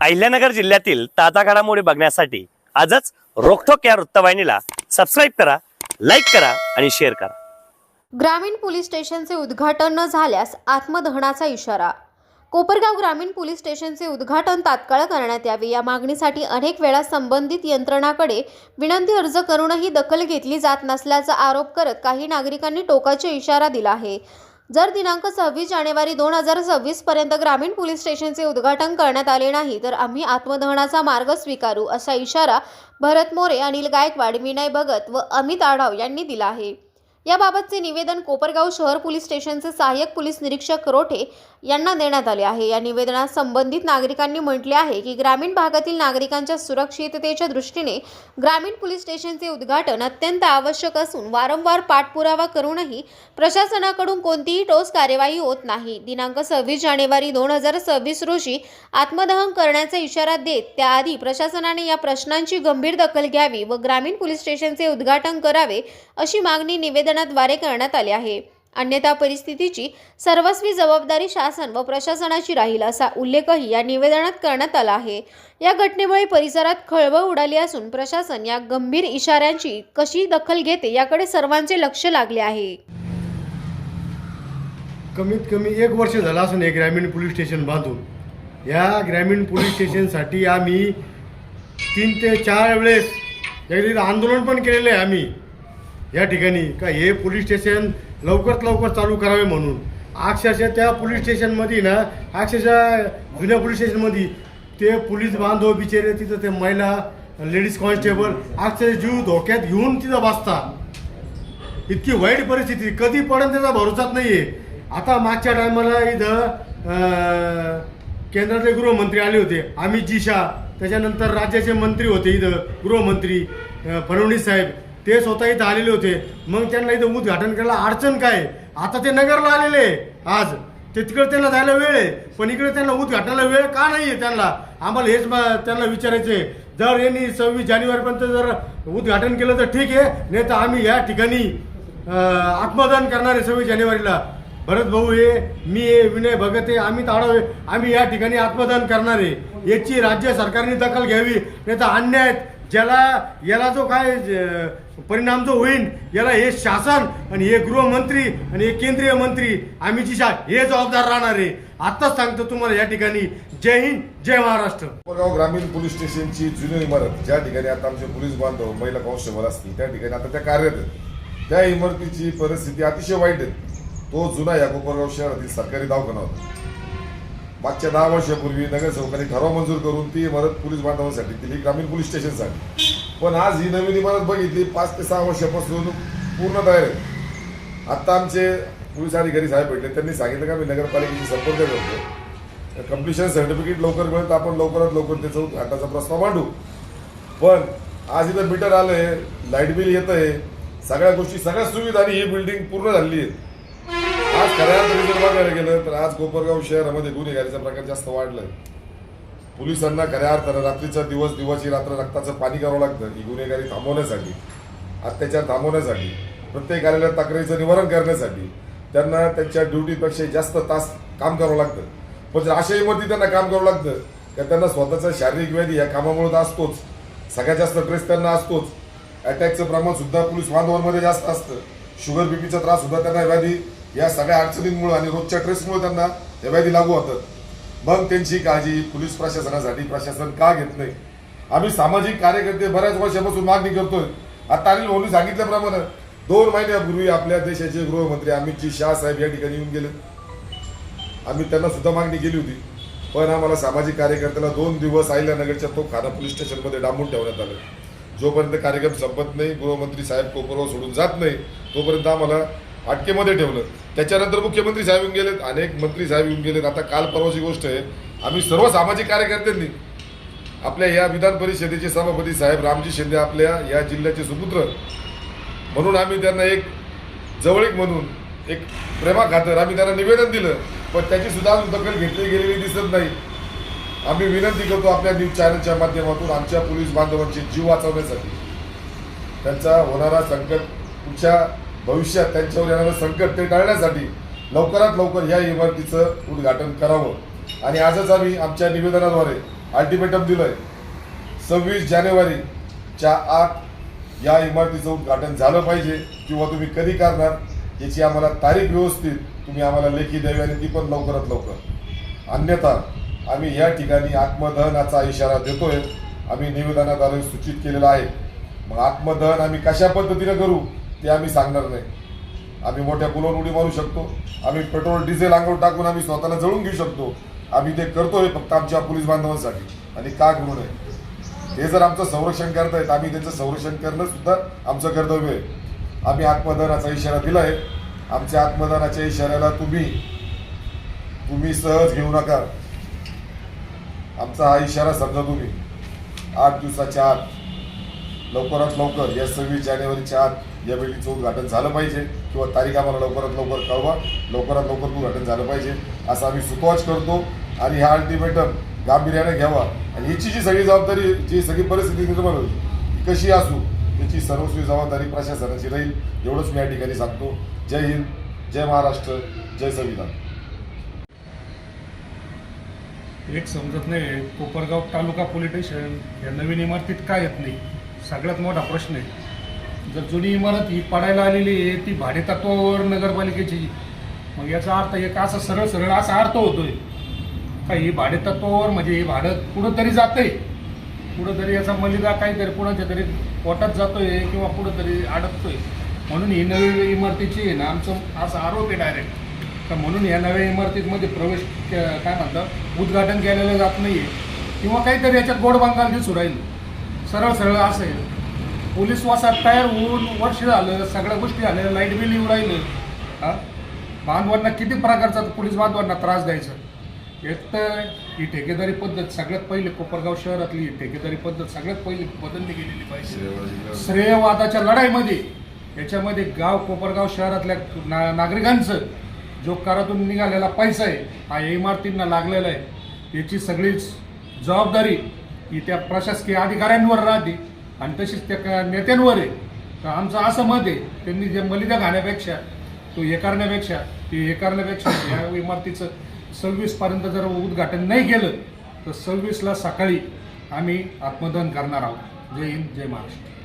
अहिल्यानगर जिल्ह्यातील ताजा घडामोडी बघण्यासाठी आजच रोखोक या वृत्तवाहिनीला सबस्क्राईब करा लाईक करा आणि शेअर करा. ग्रामीण पोलीस स्टेशनचे उद्घाटन न झाल्यास आत्मदहनाचा इशारा. कोपरगाव ग्रामीण पोलीस स्टेशनचे उद्घाटन तात्काळ करण्यात यावे या मागणीसाठी अनेक वेळा संबंधित यंत्रणाकडे विनंती अर्ज करूनही दखल घेतली जात नसल्याचा आरोप करत काही नागरिकांनी टोकाचा इशारा दिला आहे. जर दिनांक सव्वीस जानेवारी दोन हजार सव्वीस पर्यंत ग्रामीण पोलीस स्टेशनचे उद्घाटन करण्यात आले नाही तर आम्ही आत्मदहनाचा मार्ग स्वीकारू असा इशारा भरत मोरे अनिल गायकवाड विनय भगत व अमित आढाव यांनी दिला आहे. याबाबतचे निवेदन कोपरगाव शहर पोलीस स्टेशनचे सहाय्यक पोलीस निरीक्षक रोठे यांना देण्यात आले आहे. या निवेदनात संबंधित नागरिकांनी म्हटले आहे की ग्रामीण भागातील नागरिकांच्या सुरक्षिततेच्या दृष्टीने ग्रामीण पोलीस स्टेशनचे उद्घाटन अत्यंत आवश्यक असून वारंवार पाठपुरावा करूनही प्रशासनाकडून कोणतीही ठोस कार्यवाही होत नाही. दिनांक सव्वीस जानेवारी दोन हजार सव्वीस रोजी आत्मदहन करण्याचा इशारा देत त्याआधी प्रशासनाने या प्रश्नांची गंभीर दखल घ्यावी व ग्रामीण पोलीस स्टेशनचे उद्घाटन करावे अशी मागणी निवेदनाद्वारे करण्यात आली आहे. अन्यथा परिस्थितीची सर्वस्वी जबाबदारी शासन व प्रशासनाची राहील असा उल्लेखही या निवेदनात करण्यात आला आहे. या घटनेमुळे परिसरात खळबळ उडाली असून प्रशासन या गंभीर इशाऱ्यांची कशी दखल घेते याकडे सर्वांचे लक्ष लागले आहे. कमीत कमी एक वर्ष झालं असून हे ग्रामीण पोलीस स्टेशन बांधून. या ग्रामीण पोलीस स्टेशनसाठी आम्ही तीन ते चार वेळेस आंदोलन पण केलेलं आहे आम्ही. या ठिकाणी का हे पोलीस स्टेशन लवकरात लवकर चालू करावे म्हणून. अक्षरशः त्या पोलीस स्टेशनमध्ये ना अक्षरशः जुन्या पोलीस स्टेशनमध्ये ते पोलीस बांधव बिचारे तिथं ते महिला लेडीज कॉन्स्टेबल अक्षरशः जीव धोक्यात घेऊन तिथं बसतात. इतकी वाईट परिस्थिती. कधी पडेल त्याचा भरोसाच आहे आता मागच्या टायमाला इथं केंद्रातले गृहमंत्री आले होते अमित जी शाह. त्याच्यानंतर राज्याचे मंत्री होते इथं गृहमंत्री फडणवीस साहेब. ते स्वतः इथं आलेले होते. मग त्यांना इथं उद्घाटन करायला अडचण काय? आता ते नगरला आलेले आज ते तिकडे त्यांना जायला वेळ आहे. पण इकडे त्यांना उद्घाटनाला वेळ का नाही आहे त्यांना? आम्हाला हेच त्यांना विचारायचं आहे. जर यांनी सव्वीस जानेवारीपर्यंत जर उद्घाटन केलं तर ठीक आहे. नाही तर आम्ही या ठिकाणी आत्मदान करणार आहे सव्वीस जानेवारीला. भरत भाऊ हे मी हे विनय भगत आहे आम्ही ताडव आहे आम्ही या ठिकाणी आत्मदान करणार आहे. याची राज्य सरकारने दखल घ्यावी. नाही तर अन्याय ज्याला याला जो काय परिणाम जो होईल याला हे शासन आणि हे गृहमंत्री आणि हे केंद्रीय मंत्री अमित शा हे जबाबदार राहणार आहे. आत्ताच सांगतो तुम्हाला या ठिकाणी जय हिंद जय महाराष्ट्र. कोपरगाव ग्रामीण पोलीस स्टेशनची जुनी इमारत ज्या ठिकाणी आता आमचे पोलीस बांधव महिला कॉन्स्टेबल असतील त्या ठिकाणी आता त्या कार्यरत आहेत. त्या इमारतीची परिस्थिती अतिशय वाईट आहे. तो जुना या कोपरगाव शहरातील सरकारी दवाखाना होता. मागच्या दहा वर्षापूर्वी नगरसेवकांनी ठराव मंजूर करून ती इमारत पोलीस बांधवांसाठी दिली ग्रामीण पोलीस स्टेशनसाठी. पण आज ही नवीन इमारत बघितली पाच ते सहा वर्षापासून पूर्ण तयार आहे आता आमचे पोलीस अधिकारी साहेब भेटले त्यांनी सांगितलं का मी नगरपालिकेशी संपर्क करतो. कम्प्लिशन सर्टिफिकेट लवकर मिळेल तर आपण लवकरात लवकर त्याचा घाटाचा प्रस्ताव मांडू. पण आज इथं मीटर आलंय लाइट बिल येत आहे सगळ्या गोष्टी सगळ्या सुविधा आणि ही बिल्डिंग पूर्ण झालेली आहे आज खऱ्या जर बघायला गेलं तर आज कोपरगाव शहरामध्ये गुन्हेगारीचा प्रकार जास्त वाढलाय. पोलिसांना खऱ्या अर्थानं रात्रीचा दिवस दिवसची रात्र रक्ताचं पाणी करावं लागतं. ही गुन्हेगारी थांबवण्यासाठी अत्याचार थांबवण्यासाठी प्रत्येक आलेल्या तक्रारीचं निवारण करण्यासाठी त्यांना त्यांच्या ड्युटीपेक्षा जास्त तास काम करावं लागतं. पण जर अशा त्यांना काम करावं लागतं का त्यांना स्वतःचा शारीरिक व्याधी या कामामुळे तर असतोच. सगळ्यात जास्त ट्रेस त्यांना असतोच. अटॅकचं प्रमाण सुद्धा पोलीस बांधवांमध्ये जास्त असतं. शुगर बीपीचा त्रास सुद्धा त्यांना व्याधी या सगळ्या अडचणींमुळे आणि रोजच्या ट्रेसमुळे त्यांना या व्याधी लागू होतात. मग त्यांची काळजी पोलीस प्रशासनासाठी. प्रशासन का घेत नाही? आम्ही सामाजिक कार्यकर्ते बऱ्याच वर्षापासून मागणी करतोय. आता अनिल भाऊनी सांगितल्याप्रमाणे दोन महिन्यापूर्वी आपल्या देशाचे गृहमंत्री अमितजी शाह साहेब या ठिकाणी येऊन गेले. आम्ही त्यांना सुद्धा मागणी केली होती. पण आम्हाला सामाजिक कार्यकर्त्याला दोन दिवस आहिल्यानगरच्या तो खाना पोलीस स्टेशनमध्ये डांबून ठेवण्यात आलं. जोपर्यंत कार्यक्रम संपत नाही गृहमंत्री साहेब कोपरगाव सोडून जात नाही तोपर्यंत आम्हाला अटकेमध्ये ठेवलं. त्याच्यानंतर मुख्यमंत्री साहेब येऊन गेलेत अनेक मंत्री साहेब येऊन गेलेत. आता काल परवाची गोष्ट आहे आम्ही सर्व सामाजिक कार्यकर्त्यांनी आपल्या या विधान परिषदेचे सभापती साहेब रामजी शिंदे आपल्या या जिल्ह्याचे सुपुत्र म्हणून आम्ही त्यांना एक जवळीक म्हणून एक प्रेमाखातर आम्ही त्यांना निवेदन दिलं पण त्याची सुद्धा दखल घेतली गेलेली दिसत नाही. आम्ही विनंती करतो आपल्या न्यूज चॅनलच्या माध्यमातून आमच्या पोलीस बांधवांचे जीव वाचवण्यासाठी. त्यांचा होणारा संकट पुढच्या भविष्यात त्यांच्यावर येणारं संकट ते टाळण्यासाठी लवकरात लवकर या इमारतीचं उद्घाटन करावं. आणि आजच आम्ही आमच्या निवेदनाद्वारे अल्टिमेटम दिलंय सव्वीस जानेवारीच्या आत या इमारतीचं उद्घाटन झालं पाहिजे किंवा तुम्ही कधी करणार याची आम्हाला तारीख व्यवस्थित तुम्ही आम्हाला लेखी द्यावी आणि ती पण लवकरात लवकर. अन्यथा आम्ही या ठिकाणी आत्मदहनाचा इशारा देतोय. आम्ही निवेदनाद्वारे सूचित केलेला आहे. मग आत्मदहन आम्ही कशा पद्धतीनं करू? ते आम्ही सांगणार नाही. आम्ही मोठ्या पुलावर उडी मारू शकतो. आम्ही पेट्रोल डिझेल अंगावर टाकून आम्ही स्वतःला जळून घेऊ शकतो. आम्ही ते करतो हे फक्त आमच्या पोलीस बांधवांसाठी आणि का करू नये. हे जर आमचं संरक्षण करतायत आम्ही त्यांचं संरक्षण करणं सुद्धा आमचं कर्तव्य आहे. आम्ही आत्मदानाचा इशारा दिला आहे आमच्या आत्मदानाच्या इशाऱ्याला तुम्ही तुम्ही सहज घेऊ नका. आमचा हा इशारा समजा तुम्ही. आठ दिवसाच्या आत लवकरात लवकर या सव्वीस जानेवारीच्या आत या बिल्डिंगचं उद्घाटन झालं पाहिजे किंवा तारीख आम्हाला लवकरात लवकर कळवा. लवकरात लवकर उद्घाटन झालं पाहिजे. असं आम्ही सुतवाच करतो आणि हा अल्टिमेटम गांभीर्याने घ्यावा. आणि याची जी सगळी जबाबदारी जी सगळी परिस्थिती निर्माण होईल कशी असू याची सर्वस्वी जबाबदारी प्रशासनाची राहील एवढंच मी या ठिकाणी सांगतो. जय हिंद जय महाराष्ट्र जय संविधान. एक समजत नाही कोपरगाव तालुका पोलीस स्टेशन या नवीन इमारतीत काय येत नाही? सगळ्यात मोठा प्रश्न आहे. जर जुनी इमारत ही पडायला आलेली आहे ती भाडेतत्वावर नगरपालिकेची. मग याचा अर्थ एक असा सरळ सरळ असा अर्थ होतोय? का ही भाडेतत्वावर म्हणजे हे भाडं कुठंतरी जाते कुठंतरी याचा मलिदा काहीतरी कुणाच्या तरी पोटात जातोय किंवा कुठंतरी अडकतोय. म्हणून ही नवी इमारतीची आहे ना आमचं असा आरोप आहे डायरेक्ट तर म्हणून या नव्या इमारतीमध्ये प्रवेश के- काय म्हणतात उद्घाटन केलेलं जात नाही आहे किंवा काहीतरी याच्यात गोड बंगाल दिसू राहील. सरळ सरळ असं आहे. पोलीस वासात तयार होऊन वर्ष झालं सगळ्या गोष्टी झाल्या लाइट बिल येऊ राहिलं. हां? बांधवांना किती प्रकारचा पोलीस बांधवांना त्रास द्यायचा? एक तर ही ठेकेदारी पद्धत सगळ्यात पहिली कोपरगाव शहरातली ही ठेकेदारी पद्धत सगळ्यात पहिली बदलली गेलेली पाहिजे. श्रेयवादाच्या लढाईमध्ये याच्यामध्ये गाव कोपरगाव शहरातल्या ना नागरिकांचं जो करातून निघालेला पैसा आहे हा इमारतींना लागलेला आहे. याची सगळीच जबाबदारी ही त्या प्रशासकीय अधिकाऱ्यांवर राहते. आणि तशीच त्या नेत्यांवर आहे. तर आमचं असं मत आहे त्यांनी जे मलिदा घाण्यापेक्षा तो हे करण्यापेक्षा ते हे करण्यापेक्षा या इमारतीचं सव्वीसपर्यंत जर उद्घाटन नाही केलं तर सव्वीसला सकाळी आम्ही आत्मदान करणार आहोत. जय हिंद जय महाराष्ट्र.